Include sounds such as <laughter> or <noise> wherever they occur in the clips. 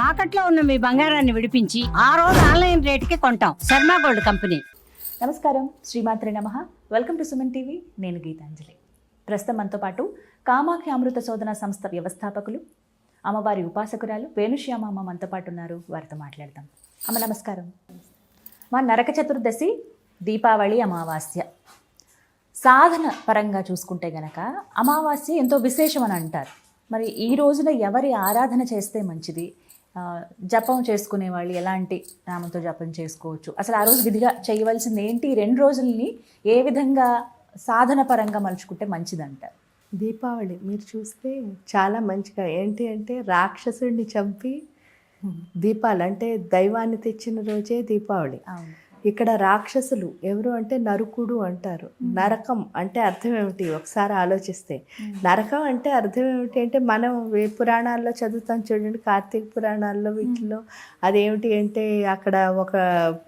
తాకట్లో ఉన్న మీ బంగారాన్ని విడిపించి ఆ రోజు ఆన్లైన్ రేటుకి కొంటాం. Sharma gold company. నమస్కారం. శ్రీమాత్రి నమ. Welcome to Suman TV. నేను గీతాంజలి. ప్రస్తుతం మనతో పాటు కామాఖ్య అమృత శోధన సంస్థ వ్యవస్థాపకులు అమ్మవారి ఉపాసకురాలు వేణుశ్యామ అమ్మ మనతో పాటు ఉన్నారు. వారితో మాట్లాడదాం. అమ్మ నమస్కారం. మా నరక చతుర్దశి దీపావళి అమావాస్య. సాధన పరంగా చూసుకుంటే గనక అమావాస్య ఎంతో విశేషం అని అంటారు. మరి ఈ రోజున ఎవరి ఆరాధన చేస్తే మంచిది? జపం చేసుకునే వాళ్ళు ఎలాంటి నామంతో జపం చేసుకోవచ్చు? అసలు ఆ రోజు విధిగా చేయవలసింది ఏంటి? రెండు రోజుల్ని ఏ విధంగా సాధన పరంగా మలుచుకుంటే మంచిది అంటారు దీపావళి మీరు చూస్తే చాలా మంచిగా ఏంటి అంటే రాక్షసుడిని చంపి దీపాలు అంటే దైవాన్ని తెచ్చిన రోజే దీపావళి. ఇక్కడ రాక్షసులు ఎవరు అంటే నరుకుడు అంటారు. నరకం అంటే అర్థం ఏమిటి? ఒకసారి ఆలోచిస్తే. నరకం అంటే అర్థం ఏమిటి అంటే మనం ఏ పురాణాల్లో చదువుతాం చూడండి కార్తీక పురాణాల్లో వీటిలో అదేమిటి అంటే అక్కడ ఒక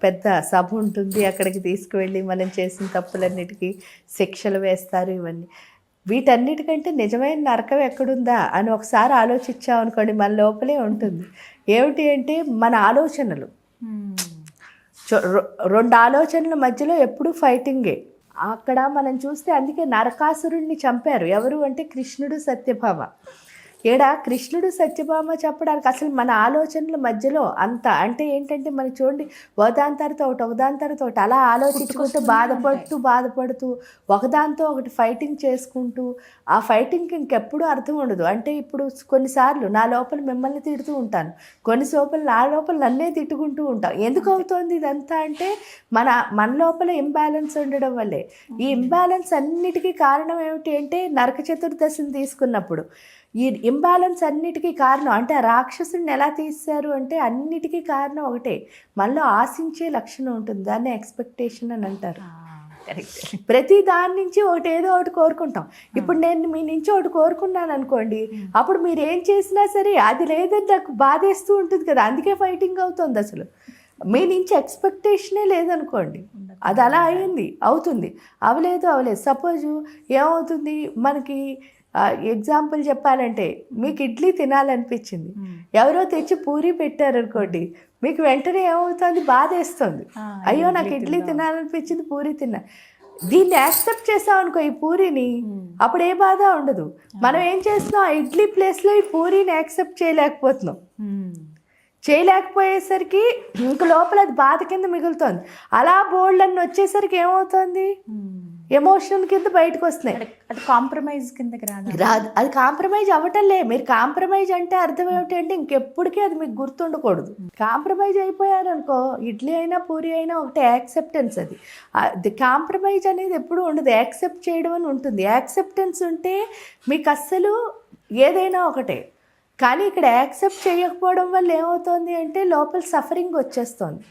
పెద్ద సభ ఉంటుంది అక్కడికి తీసుకువెళ్ళి మనం చేసిన తప్పులన్నిటికీ శిక్షలు వేస్తారు ఇవన్నీ. వీటన్నిటికంటే నిజమైన నరకం ఎక్కడుందా అని ఒకసారి ఆలోచించామనుకోండి మన లోపలే ఉంటుంది. ఏమిటి అంటే మన ఆలోచనలు. రెండు ఆలోచనల మధ్యలో ఎప్పుడూ ఫైటింగే. అక్కడ మనం చూస్తే అందుకే నరకాసురుణ్ణి చంపారు. ఎవరు అంటే కృష్ణుడు సత్యభామ. ఏడా కృష్ణుడు సత్యభామ చెప్పడానికి అసలు మన ఆలోచనల మధ్యలో అంత అంటే ఏంటంటే మనకి చూడండి ఒకదాని తర్వాత ఒకటి ఒకదాని తర్వాత ఒకటి అలా ఆలోచించుకుంటూ బాధపడుతూ బాధపడుతూ ఒకదాంతో ఒకటి ఫైటింగ్ చేసుకుంటూ ఆ ఫైటింగ్కి ఇంకెప్పుడు అర్థం ఉండదు. అంటే ఇప్పుడు కొన్నిసార్లు నా లోపల మిమ్మల్ని తిడుతూ ఉంటాను. కొన్ని లోపల నా లోపల నన్నే తిట్టుకుంటూ ఉంటాం. ఎందుకు అవుతోంది ఇదంతా అంటే మన మన లోపల ఇంబ్యాలెన్స్ ఉండడం వల్లే. ఈ ఇంబ్యాలెన్స్ అన్నిటికీ కారణం ఏమిటి అంటే నరక చతుర్దశిని తీసుకున్నప్పుడు. ఈ ఇంబ్యాలెన్స్ అన్నిటికీ కారణం అంటే ఆ రాక్షసుడిని ఎలా తీశారు అంటే అన్నిటికీ కారణం ఒకటే మనలో ఆశించే లక్షణం ఉంటుంది దాన్ని ఎక్స్పెక్టేషన్ అని అంటారు. ప్రతి దాని నుంచి ఒకటి ఏదో ఒకటి కోరుకుంటాం. ఇప్పుడు నేను మీ నుంచి ఒకటి కోరుకున్నాను అనుకోండి అప్పుడు మీరు ఏం చేసినా సరే అది లేదని నాకు బాధేస్తూ ఉంటుంది కదా అందుకే ఫైటింగ్ అవుతుంది అసలు. మీ నుంచి ఎక్స్పెక్టేషనే లేదనుకోండి అది అలా అయింది అవుతుంది. అవలేదు అవలేదు. సపోజు ఏమవుతుంది? మనకి ఎగ్జాంపుల్ చెప్పాలంటే మీకు ఇడ్లీ తినాలనిపించింది. ఎవరో తెచ్చి పూరి పెట్టారనుకోండి మీకు వెంటనే ఏమవుతుంది? బాధేస్తుంది. అయ్యో నాకు ఇడ్లీ తినాలనిపించింది పూరి తిన్నా. దీన్ని యాక్సెప్ట్ చేసాం అనుకో ఈ పూరిని అప్పుడు ఏ బాధ ఉండదు. మనం ఏం చేస్తున్నాం? ఆ ఇడ్లీ ప్లేస్లో ఈ పూరిని యాక్సెప్ట్ చేయలేకపోతున్నాం. చేయలేకపోయేసరికి ఇంక లోపల అది బాధ కింద మిగులుతోంది. అలా బోల్డ్ అన్ని వచ్చేసరికి ఏమవుతుంది? ఎమోషన్ కింద బయటకు వస్తున్నాయి. అది కాంప్రమైజ్ కిందకి రాదు. రాదు. అది కాంప్రమైజ్ అవ్వటంలే మీరు కాంప్రమైజ్ అంటే అర్థం ఏమిటి అంటే ఇంకెప్పటికీ అది మీకు గుర్తుండకూడదు. కాంప్రమైజ్ అయిపోయారనుకో ఇడ్లీ అయినా పూరి అయినా ఒకటే యాక్సెప్టెన్స్ అది. అది కాంప్రమైజ్ అనేది ఎప్పుడు ఉండదు. యాక్సెప్ట్ చేయడం అని ఉంటుంది. యాక్సెప్టెన్స్ ఉంటే మీకు అస్సలు ఏదైనా ఒకటే. కానీ ఇక్కడ యాక్సెప్ట్ చేయకపోవడం వల్ల ఏమవుతుంది అంటే లోపల సఫరింగ్ వచ్చేస్తుంది.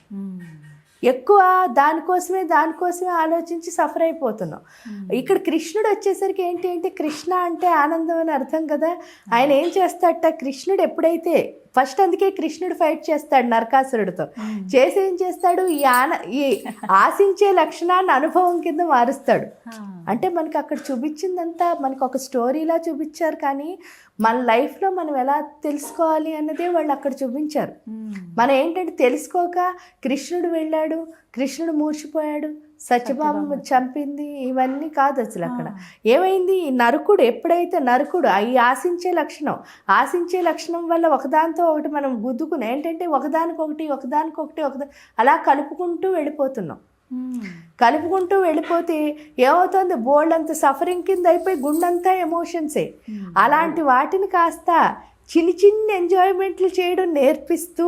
ఎక్కువ దానికోసమే దానికోసమే ఆలోచించి సఫర్ అయిపోతున్నాం. ఇక్కడ కృష్ణుడు వచ్చేసరికి ఏంటి అంటే కృష్ణ అంటే ఆనందం అని అర్థం కదా? ఆయన ఏం చేస్తాడట? కృష్ణుడు ఎప్పుడైతే ఫస్ట్ అందుకే కృష్ణుడు ఫైట్ చేస్తాడు నరకాసురుడితో. చేసి ఏం చేస్తాడు? ఈ ఆన ఈ ఆశించే లక్షణాన్ని అనుభవం కింద మారుస్తాడు. అంటే మనకి అక్కడ చూపించిందంతా మనకు ఒక స్టోరీలా చూపించారు కానీ మన లైఫ్లో మనం ఎలా తెలుసుకోవాలి అన్నదే వాళ్ళు అక్కడ చూపించారు. మనం ఏంటంటే తెలుసుకోక కృష్ణుడు వెళ్ళాడు కృష్ణుడు మూర్చిపోయాడు సత్యభామ చంపింది ఇవన్నీ కాదు అసలు అక్కడ. ఏమైంది? ఈ నరకుడు ఎప్పుడైతే నరకుడు ఈ ఆశించే లక్షణం ఆశించే లక్షణం వల్ల ఒకదానితో ఒకటి మనం గుద్దుకుని ఏంటంటే ఒకదానికొకటి ఒకదానికొకటి ఒకదా అలా కలుపుకుంటూ వెళ్ళిపోతున్నాం. కలుపుకుంటూ వెళ్ళిపోతే ఏమవుతుంది? బోల్డ్ అంత సఫరింగ్ కింద అయిపోయి గుండంతా ఎమోషన్సే. అలాంటి వాటిని కాస్త చిన్ని చిన్ని ఎంజాయ్మెంట్లు చేయడం నేర్పిస్తూ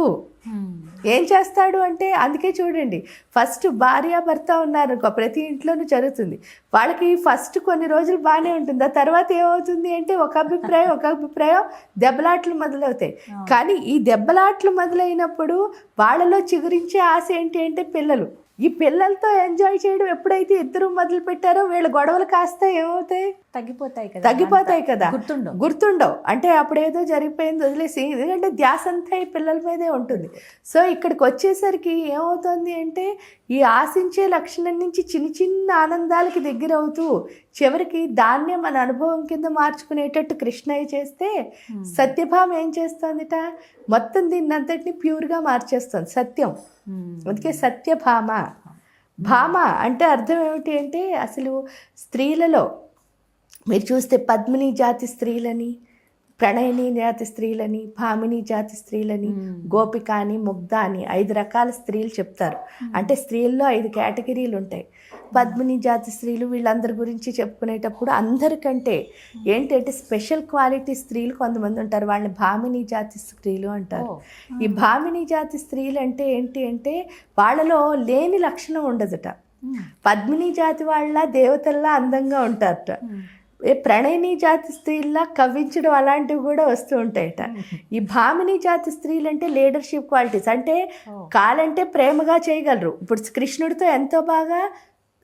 ఏం చేస్తాడు అంటే అందుకే చూడండి ఫస్ట్ భార్య భర్త ఉన్నారు ప్రతి ఇంట్లోనూ జరుగుతుంది. వాళ్ళకి ఫస్ట్ కొన్ని రోజులు బాగానే ఉంటుంది ఆ తర్వాత ఏమవుతుంది అంటే ఒక అభిప్రాయం ఒక అభిప్రాయం దెబ్బలాట్లు మొదలవుతాయి. కానీ ఈ దెబ్బలాట్లు మొదలైనప్పుడు వాళ్ళలో చిగురించే ఆశ ఏంటి అంటే పిల్లలు. ఈ పిల్లలతో ఎంజాయ్ చేయడం ఎప్పుడైతే ఇద్దరు మొదలు పెట్టారో వీళ్ళ గొడవలు కాస్త ఏమవుతాయి? తగ్గిపోతాయి కదా తగ్గిపోతాయి. కదా. గుర్తుండవు. గుర్తుండవు. అంటే అప్పుడేదో జరిగిపోయింది వదిలేసి ఎందుకంటే ధ్యాస అంతా ఈ పిల్లల మీదే ఉంటుంది. సో ఇక్కడికి వచ్చేసరికి ఏమవుతుంది అంటే ఈ ఆశించే లక్షణం నుంచి చిన్న చిన్న ఆనందాలకి దగ్గర అవుతూ చివరికి దాన్నే మన అనుభవం కింద మార్చుకునేటట్టు కృష్ణయ్య చేస్తే సత్యభామ ఏం చేస్తుందిట? మొత్తం దీన్ని అంతటిని ప్యూర్గా మార్చేస్తుంది. సత్యం. అందుకే సత్యభామ. భామ అంటే అర్థం ఏమిటి అంటే అసలు స్త్రీలలో మీరు చూస్తే పద్మిని జాతి స్త్రీలని ప్రణయిని జాతి స్త్రీలని భామిని జాతి స్త్రీలని గోపిక అని ముగ్ధ అని ఐదు రకాల స్త్రీలు చెప్తారు. అంటే స్త్రీల్లో ఐదు కేటగిరీలు ఉంటాయి పద్మిని జాతి స్త్రీలు వీళ్ళందరి గురించి చెప్పుకునేటప్పుడు అందరికంటే ఏంటంటే స్పెషల్ క్వాలిటీ స్త్రీలు కొంతమంది ఉంటారు వాళ్ళని భామిని జాతి స్త్రీలు అంటారు. ఈ భామిని జాతి స్త్రీలు అంటే ఏంటి అంటే వాళ్ళలో లేని లక్షణం ఉండదుట. పద్మిని జాతి వాళ్ళ దేవతల్లా అందంగా ఉంటారట. ఏ ప్రణయిని జాతి స్త్రీల్లా కవ్వించడం అలాంటివి కూడా వస్తూ ఉంటాయట ఈ భామిని జాతి స్త్రీలు అంటే లీడర్షిప్ క్వాలిటీస్ అంటే. కాలంటే ప్రేమగా చేయగలరు ఇప్పుడు కృష్ణుడితో ఎంతో బాగా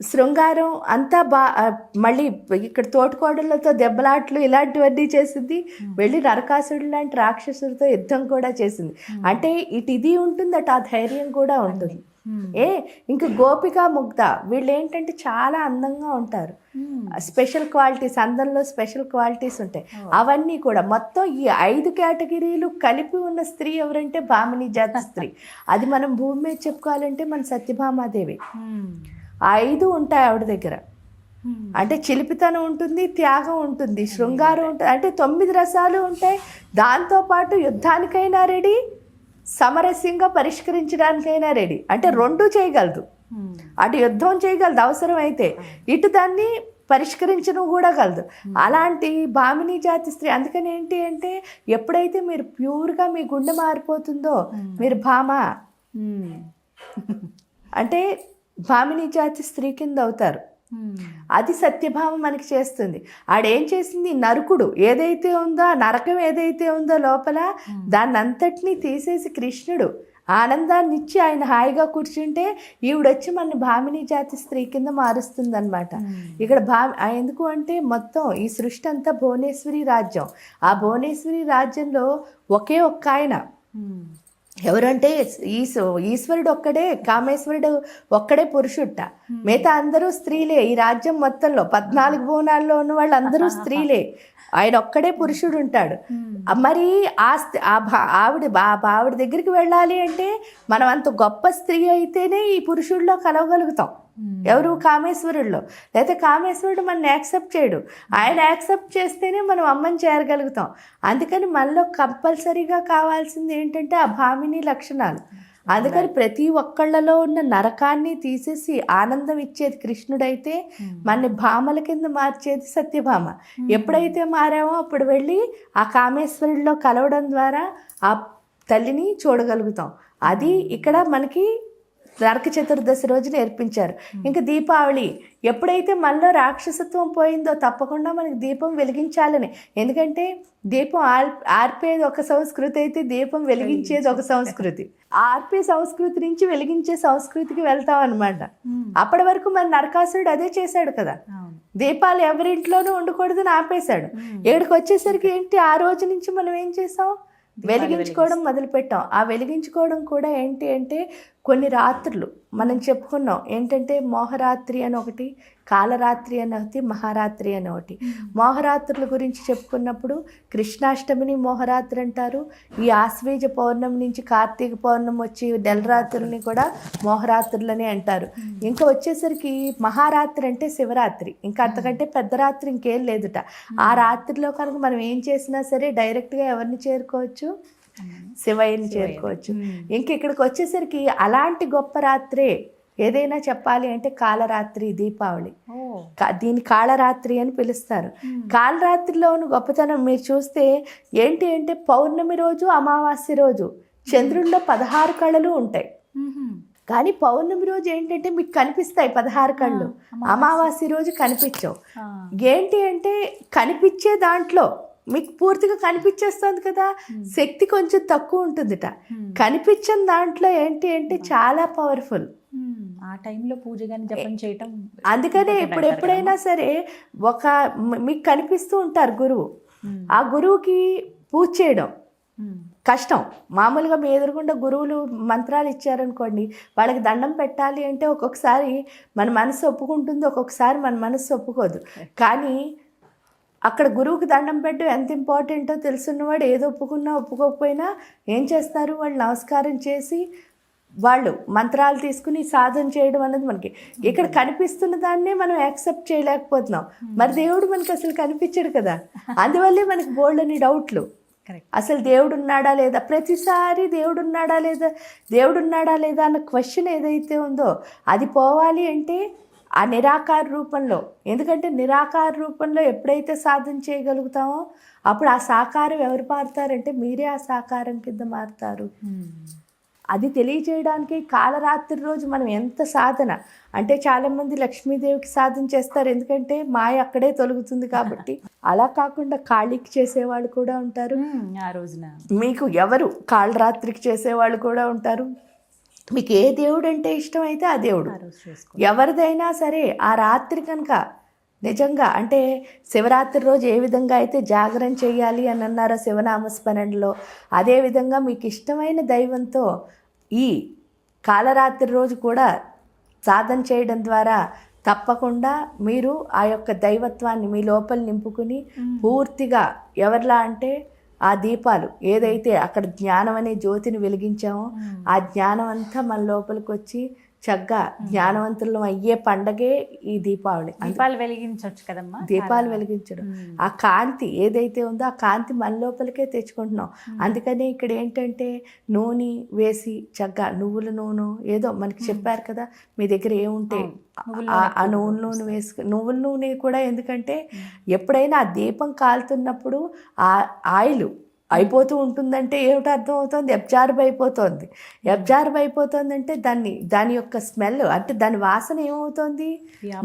శృంగారం అంతా బా మళ్ళీ ఇక్కడ తోటికోడళ్ళతో దెబ్బలాట్లు ఇలాంటివన్నీ చేసింది. వెళ్ళి నరకాసుడు లాంటి రాక్షసుడితో యుద్ధం కూడా చేసింది. అంటే ఇటు ఇది ఉంటుంది అటు ఆ ధైర్యం కూడా ఉంటుంది. ఏ ఇంక గోపిక ముగ్ధ వీళ్ళు ఏంటంటే చాలా అందంగా ఉంటారు. స్పెషల్ క్వాలిటీస్ అందంలో స్పెషల్ క్వాలిటీస్ ఉంటాయి. అవన్నీ కూడా మొత్తం ఈ ఐదు కేటగిరీలు కలిపి ఉన్న స్త్రీ ఎవరంటే భామిని జాతి స్త్రీ. <laughs> అది మనం భూమి మీద చెప్పుకోవాలంటే మన సత్యభామాదేవి. ఐదు ఉంటాయి ఆవిడ దగ్గర. అంటే చిలిపితనం ఉంటుంది త్యాగం ఉంటుంది శృంగారం ఉంటుంది అంటే తొమ్మిది రసాలు ఉంటాయి దాంతోపాటు యుద్ధానికైనా రెడీ సమరస్యంగా పరిష్కరించడానికైనా రెడీ అంటే రెండు చేయగలదు. అటు యుద్ధం చేయగలదు అవసరం అయితే ఇటు దాన్ని పరిష్కరించడం కూడా కలదు అలాంటి భామిని జాతి స్త్రీ అందుకని ఏంటి అంటే ఎప్పుడైతే మీరు ప్యూర్గా మీ గుండె మారిపోతుందో మీరు భామ. అంటే భామిని జాతి స్త్రీ కింద అవుతారు. ఉమ్. అది సత్యభామ మనకి చేస్తుంది. ఆడేం చేసింది? నరకుడు. ఏదైతే ఉందో ఆ నరకం ఏదైతే ఉందో లోపల దాన్ని అంతటినీ తీసేసి కృష్ణుడు ఆనందాన్ని ఇచ్చి ఆయన హాయిగా కూర్చుంటే ఈవిడొచ్చి మన భామిని జాతి స్త్రీ కింద మారుస్తుంది అనమాట ఇక్కడ భా ఎందుకు అంటే మొత్తం ఈ సృష్టి అంతా భువనేశ్వరి రాజ్యం. ఆ భువనేశ్వరి రాజ్యంలో ఒకే ఒక్క ఆయన. ఎవరంటే ఈశ ఈశ్వరుడు ఒక్కడే కామేశ్వరుడు ఒక్కడే పురుషుట్ట మిగతా అందరూ స్త్రీలే. ఈ రాజ్యం మొత్తంలో పద్నాలుగు భువనాల్లో ఉన్న వాళ్ళందరూ స్త్రీలే. ఆయన ఒక్కడే పురుషుడు ఉంటాడు మరి ఆ ఆవిడ బా- ఆవిడ దగ్గరికి వెళ్ళాలి అంటే మనం అంత గొప్ప స్త్రీ అయితేనే ఈ పురుషుడిలో కలవగలుగుతాం. ఎవరు? కామేశ్వరుల్లో. లేకపోతే కామేశ్వరుడు మన యాక్సెప్ట్ చేయడు. ఆయన యాక్సెప్ట్ చేస్తేనే మనం అమ్మని చేరగలుగుతాం. అందుకని మనలో కంపల్సరీగా కావాల్సింది ఏంటంటే ఆ భామిని లక్షణాలు. అందుకని ప్రతి ఒక్కళ్ళలో ఉన్న నరకాన్ని తీసేసి ఆనందం ఇచ్చేది కృష్ణుడైతే మన భామల కింద మార్చేది సత్యభామ. ఎప్పుడైతే మారామో అప్పుడు వెళ్ళి ఆ కామేశ్వరుడిలో కలవడం ద్వారా ఆ తల్లిని చూడగలుగుతాం. అది ఇక్కడ మనకి నరక చతుర్దశి రోజు నేర్పించారు ఇంకా దీపావళి ఎప్పుడైతే మనలో రాక్షసత్వం పోయిందో తప్పకుండా మనకి దీపం వెలిగించాలని. ఎందుకంటే దీపం ఆల్ ఆర్పేది ఒక సంస్కృతి అయితే దీపం వెలిగించేది ఒక సంస్కృతి. ఆర్పే సంస్కృతి నుంచి వెలిగించే సంస్కృతికి వెళ్తాం అనమాట అప్పటి వరకు మన నరకాసురుడు అదే చేశాడు కదా. దీపాలు ఎవరింట్లోనూ ఉండకూడదని ఆపేశాడు. ఏడుకి వచ్చేసరికి ఏంటి? ఆ రోజు నుంచి మనం ఏం చేసాం? వెలిగించుకోవడం మొదలుపెట్టాం. ఆ వెలిగించుకోవడం కూడా ఏంటి అంటే కొన్ని రాత్రులు మనం చెప్పుకున్నాం ఏంటంటే మోహరాత్రి అని ఒకటి కాలరాత్రి అని ఒకటి మహారాత్రి అని ఒకటి. మోహరాత్రుల గురించి చెప్పుకున్నప్పుడు కృష్ణాష్టమిని మోహరాత్రి అంటారు ఈ ఆశ్వేజ పౌర్ణమి నుంచి కార్తీక పౌర్ణమి వచ్చి నెల రాత్రుల్ని కూడా మోహరాత్రులని అంటారు. ఇంకా వచ్చేసరికి మహారాత్రి అంటే శివరాత్రి ఇంకా అంతకంటే పెద్ద రాత్రి ఇంకేం లేదుట. ఆ రాత్రిలో కనుక మనం ఏం చేసినా సరే డైరెక్ట్గా ఎవరిని చేరుకోవచ్చు? శివయ్యని చేరుకోవచ్చు. ఇంక ఇక్కడికి వచ్చేసరికి అలాంటి గొప్ప రాత్రే ఏదైనా చెప్పాలి అంటే కాలరాత్రి దీపావళి. దీన్ని కాళరాత్రి అని పిలుస్తారు. కాళరాత్రిలోని గొప్పతనం మీరు చూస్తే ఏంటి అంటే పౌర్ణమి రోజు అమావాస్య రోజు. చంద్రుల్లో పదహారు కళలు ఉంటాయి. కానీ పౌర్ణమి రోజు ఏంటంటే మీకు కనిపిస్తాయి పదహారు కళ్ళు. అమావాస్య. రోజు కనిపించవు. ఏంటి అంటే కనిపించే దాంట్లో మీకు పూర్తిగా కనిపించేస్తుంది కదా. శక్తి కొంచెం తక్కువ ఉంటుందిట. మ్మ్. కనిపించని దాంట్లో ఏంటి అంటే చాలా పవర్ఫుల్. ఆ టైంలో పూజ కానీ జపం చేయటం అందుకనే ఇప్పుడు ఎప్పుడైనా సరే ఒక మీకు కనిపిస్తూ ఉంటారు గురువు. ఆ గురువుకి పూజ చేయడం. కష్టం. మామూలుగా మీ ఎదురుగుండా గురువులు మంత్రాలు ఇచ్చారనుకోండి వాళ్ళకి దండం పెట్టాలి అంటే ఒక్కొక్కసారి మన మనసు ఒప్పుకుంటుంది ఒక్కొక్కసారి మన మనసు ఒప్పుకోదు. కానీ అక్కడ గురువుకి దండం పెట్టడం ఎంత ఇంపార్టెంటో తెలుసున్నవాడు ఏదో ఒప్పుకున్నా ఒప్పుకోకపోయినా ఏం చేస్తారు? వాళ్ళు నమస్కారం చేసి వాళ్ళు మంత్రాలు తీసుకుని సాధన చేయడం అనేది మనకి. ఇక్కడ కనిపిస్తున్న దాన్నే మనం యాక్సెప్ట్ చేయలేకపోతున్నాం. మరి దేవుడు మనకి అసలు కనిపించడు కదా. అందువల్లే మనకి బోల్డ్ అని డౌట్లు. అసలు దేవుడు ఉన్నాడా లేదా? ప్రతిసారి దేవుడు ఉన్నాడా లేదా? దేవుడు ఉన్నాడా లేదా అన్న క్వశ్చన్ ఏదైతే ఉందో అది పోవాలి అంటే ఆ నిరాకార రూపంలో. ఎందుకంటే నిరాకార రూపంలో ఎప్పుడైతే సాధన చేయగలుగుతామో అప్పుడు ఆ సాకారం ఎవరు మారుతారంటే మీరే ఆ సాకారం కింద మారుతారు. అది తెలియజేయడానికి కాలరాత్రి రోజు మనం ఎంత సాధన? అంటే చాలామంది లక్ష్మీదేవికి సాధన చేస్తారు. ఎందుకంటే మాయ అక్కడే తొలగుతుంది కాబట్టి. <laughs> అలా కాకుండా ఖాళీకి చేసేవాళ్ళు కూడా ఉంటారు. ఆ రోజున. మీకు ఎవరు కాళరాత్రికి చేసేవాళ్ళు కూడా ఉంటారు? మీకు ఏ దేవుడు అంటే ఇష్టం అయితే ఆ దేవుడు. ఎవరిదైనా సరే ఆ రాత్రి కనుక నిజంగా అంటే శివరాత్రి రోజు ఏ విధంగా అయితే జాగరణ చేయాలి అని అన్నారో శివనామస్మరణలో అదేవిధంగా మీకు ఇష్టమైన దైవంతో ఈ కాలరాత్రి రోజు కూడా సాధన చేయడం ద్వారా తప్పకుండా మీరు ఆ యొక్క దైవత్వాన్ని మీ లోపల నింపుకుని పూర్తిగా ఎవరిలా అంటే ఆ దీపాలు ఏదైతే అక్కడ జ్ఞానం అనే జ్యోతిని వెలిగించామో ఆ జ్ఞానం అంతా మన లోపలికి వచ్చి చక్కగా జ్ఞానవంతులం అయ్యే పండగే ఈ దీపావళి. దీపాలు వెలిగించవచ్చు కదమ్మా దీపాలు వెలిగించడం. ఆ కాంతి ఏదైతే ఉందో ఆ కాంతి మన లోపలికే తెచ్చుకుంటున్నాం. అందుకని ఇక్కడ ఏంటంటే నూనె వేసి చక్కగా నువ్వుల నూనె ఏదో మనకి చెప్పారు కదా మీ దగ్గర ఏముంటే ఆ- నూనె నూనె వేసుకు నువ్వుల నూనె కూడా ఎందుకంటే ఎప్పుడైనా ఆ దీపం కాలుతున్నప్పుడు ఆ ఆయిల్ అయిపోతూ ఉంటుందంటే ఏమిటి అర్థం అవుతుంది అబ్జార్బ్ అయిపోతుంది. అబ్జార్బ్ అయిపోతుంది అంటే దాన్ని దాని యొక్క స్మెల్ అంటే దాని వాసన ఏమవుతుంది?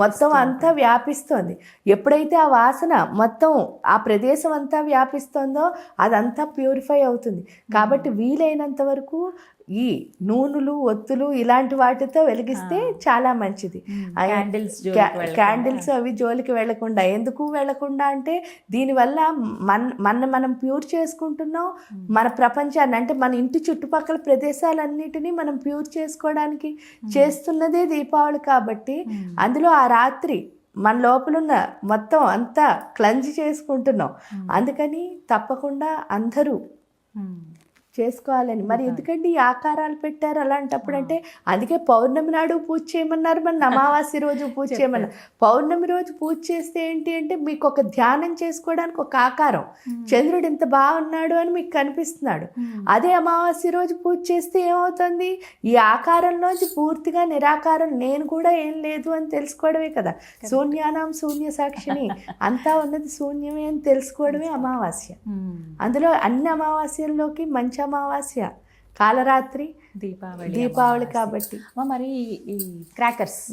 మొత్తం అంతా వ్యాపిస్తోంది. ఎప్పుడైతే ఆ వాసన మొత్తం ఆ ప్రదేశం అంతా వ్యాపిస్తుందో అదంతా ప్యూరిఫై అవుతుంది. కాబట్టి వీలైనంత వరకు ఈ నూనెలు ఒత్తులు ఇలాంటి వాటితో వెలిగిస్తే చాలా మంచిది. క్యాండిల్స్ క్యా- క్యాండిల్స్ అవి జోలికి వెళ్ళకుండా ఎందుకు వెళ్ళకుండా అంటే దీనివల్ల మన మన మనం ప్యూర్ చేసుకుంటున్నాం. మన ప్రపంచాన్ని అంటే మన ఇంటి చుట్టుపక్కల ప్రదేశాలన్నిటినీ మనం ప్యూర్ చేసుకోవడానికి చేస్తున్నదే దీపావళి కాబట్టి అందులో ఆ రాత్రి మన లోపలున్న మొత్తం అంతా క్లంజ్ చేసుకుంటున్నాం. అందుకని తప్పకుండా అందరూ చేసుకోవాలని. మరి ఎందుకంటే ఈ ఆకారాలు పెట్టారు అలాంటప్పుడు అంటే అందుకే పౌర్ణమి నాడు పూజ చేయమన్నారు మన <laughs> అమావాస్య రోజు పూజ చేయమన్నారు. పౌర్ణమి రోజు పూజ చేస్తే ఏంటి అంటే మీకు ఒక ధ్యానం చేసుకోవడానికి ఒక ఆకారం. చంద్రుడు ఇంత బాగున్నాడు అని మీకు కనిపిస్తున్నాడు. అదే అమావాస్య రోజు పూజ చేస్తే ఏమవుతుంది? ఈ ఆకారంలోంచి పూర్తిగా నిరాకారం నేను కూడా ఏం లేదు అని తెలుసుకోవడమే కదా. శూన్యానాం శూన్య సాక్షిని. అంతా ఉన్నది శూన్యమే అని తెలుసుకోవడమే అమావాస్య. అందులో అన్ని అమావాస్యల్లోకి మంచి అమావాస్య కాలరాత్రి దీపావళి దీపావళి కాబట్టి. మరి ఈ క్రాకర్స్.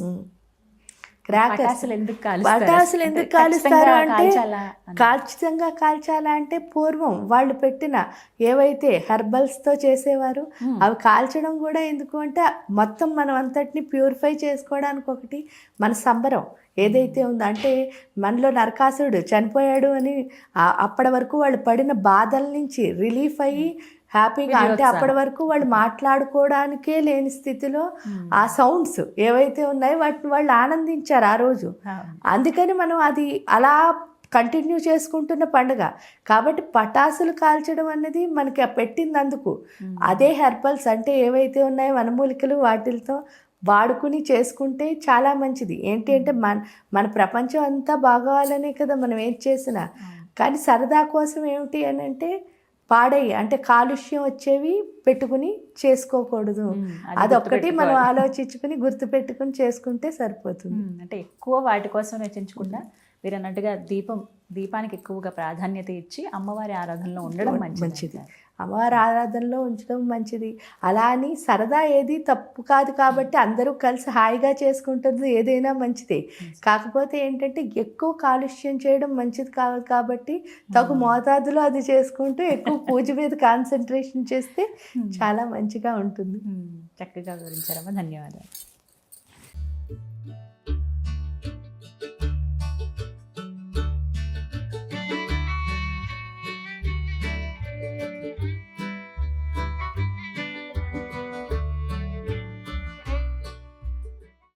పటాసులు ఎందుకు కాలుస్తారు? పటాసులు ఎందుకు అంటే కాలుస్తారు అంటే కాల్చాలా అని. ఖచ్చితంగా కాల్చాలా అంటే పూర్వం వాళ్ళు పెట్టిన ఏవైతే హెర్బల్స్తో చేసేవారు అవి కాల్చడం కూడా ఎందుకు అంటే మొత్తం మనం అంతటిని ప్యూరిఫై చేసుకోవడానికి ఒకటి మన సంబరం. ఏదైతే ఉందో అంటే మనలో నరకాసుడు చనిపోయాడు అని అప్పటి వరకు వాళ్ళు పడిన బాధల నుంచి రిలీఫ్ అయ్యి హ్యాపీగా అంటే అప్పటి వరకు వాళ్ళు మాట్లాడుకోవడానికే లేని స్థితిలో ఆ సౌండ్స్ ఏవైతే ఉన్నాయో వాటిని వాళ్ళు ఆనందించారు ఆ రోజు. అందుకని మనం అది అలా కంటిన్యూ చేసుకుంటున్న పండుగ. కాబట్టి పటాసులు కాల్చడం అనేది మనకి ఆ పెట్టింది అందుకు. అదే హెర్బల్స్ అంటే ఏవైతే ఉన్నాయో వనమూలికలు వాటిలతో వాడుకుని చేసుకుంటే చాలా మంచిది. ఏంటి అంటే మన మన ప్రపంచం అంతా బాగోవాలనే కదా మనం ఏం చేసినా. కానీ సరదా కోసం ఏమిటి అని అంటే పాడయ్యి అంటే కాలుష్యం వచ్చేవి పెట్టుకుని చేసుకోకూడదు. అదొక్కటి మనం. ఆలోచించుకుని గుర్తు పెట్టుకుని చేసుకుంటే సరిపోతుంది. అంటే ఎక్కువ వాటి కోసం రచించకుండా మీరు అన్నట్టుగా దీపం దీపానికి ఎక్కువగా ప్రాధాన్యత ఇచ్చి అమ్మవారి ఆరాధనలో ఉండడం మంచిది అమ్మవారి ఆరాధనలో ఉంచడం మంచిది. అలా అని సరదా ఏది తప్పు కాదు కాబట్టి అందరూ కలిసి హాయిగా చేసుకుంటుంది ఏదైనా మంచిదే. కాకపోతే ఏంటంటే ఎక్కువ కాలుష్యం చేయడం మంచిది కాదు కాబట్టి తగు మోతాదులో అది చేసుకుంటూ ఎక్కువ <laughs> పూజ మీద కాన్సన్ట్రేషన్ చేస్తే చాలా మంచిగా ఉంటుంది. ఉమ్, చక్కగా వివరించారమ్మా. ధన్యవాదాలు.